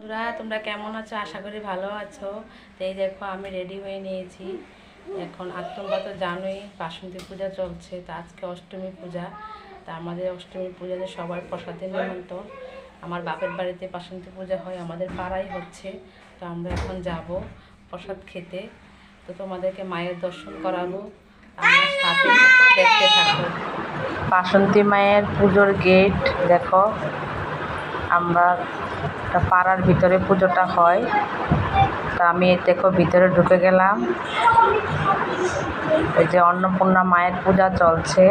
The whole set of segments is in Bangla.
বন্ধুরা, তোমরা কেমন আছো? আশা করি ভালো আছো। তো এই দেখো, আমি রেডি হয়ে নিয়েছি। এখন আর তোমরা তো জানোই, বাসন্তী পূজা চলছে, তো আজকে অষ্টমী পূজা। তা আমাদের অষ্টমী পূজাতে সবার প্রসাদের নিমন্ত্রণ। আমার বাপের বাড়িতে বাসন্তী পূজা হয়, আমাদের পাড়াই হচ্ছে। তো আমরা এখন যাব প্রসাদ খেতে। তো তোমাদেরকে মায়ের দর্শন করাবো। সাথে দেখতে থাকো। বাসন্তী মায়ের পুজোর গেট দেখো। আমরা একটা পাড়ার ভিতরে পুজোটা হয়। তা আমি এই দেখো ভিতরে ঢুকে গেলাম। এই যে অন্নপূর্ণা মায়ের পূজা চলছে।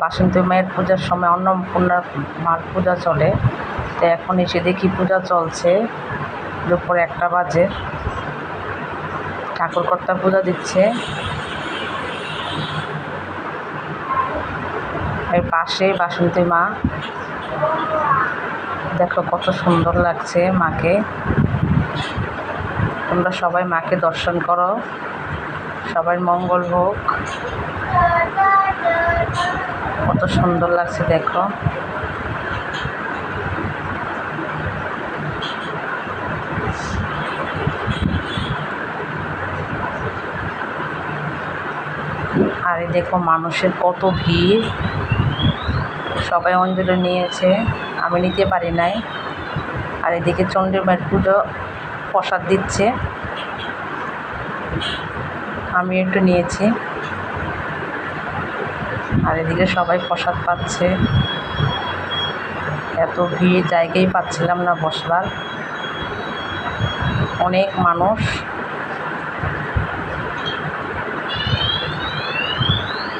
বাসন্তী মায়ের পূজার সময় অন্নপূর্ণা মার পূজা চলে। তো এখন এসে দেখি পূজা চলছে। দুপুর একটা বাজে। ঠাকুরকর্তা পূজা দিচ্ছে। পাশে বাসন্তী মা। দেখো কত সুন্দর লাগছে মাকে। তোমরা সবাই মাকে দর্শন করো। সবাই মঙ্গল হোক। কত সুন্দর লাগছে দেখো। আর দেখো মানুষের কত ভিড়। সবাই অঞ্জলি নিয়েছে। আমি নিতে পারি নাই। আর এদিকে চণ্ডী পুজো প্রসাদ দিচ্ছে। আমি একটু নিয়েছি। আর এদিকে সবাই প্রসাদ পাচ্ছে। এত ভিড় জায়গায় পাচ্ছিলাম না বসবার। অনেক মানুষ।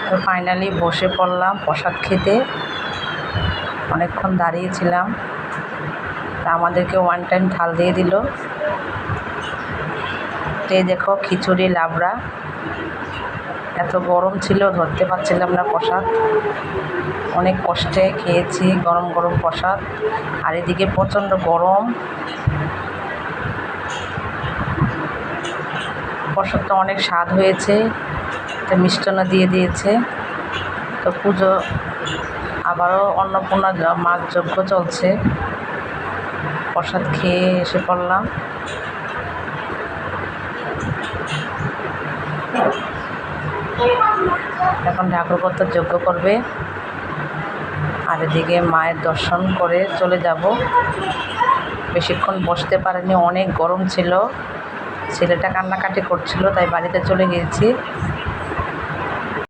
তো ফাইনালি বসে পড়লাম প্রসাদ খেতে। অনেকক্ষণ দাঁড়িয়েছিলাম। তা আমাদেরকে ওয়ান টাইম ঢাল দিয়ে দিল। তে দেখো খিচুড়ি, লাবড়া। এত গরম ছিল, ধরতে পারছিলাম না প্রসাদ। অনেক কষ্টে খেয়েছি, গরম গরম প্রসাদ। আর এদিকে প্রচণ্ড গরম। প্রসাদটা অনেক স্বাদ হয়েছে। তো মিষ্টান্ন দিয়ে দিয়েছে। তো পুজো আবারও অন্নপূর্ণা মার যজ্ঞ চলছে। প্রসাদ খেয়ে এসে পড়লাম। এখন ঠাকুরকর্তা যজ্ঞ করবে। আর এদিকে মায়ের দর্শন করে চলে যাব। বেশিক্ষণ বসতে পারেনি, অনেক গরম ছিল। ছেলেটা কান্নাকাটি করছিল, তাই বাড়িতে চলে গিয়েছি।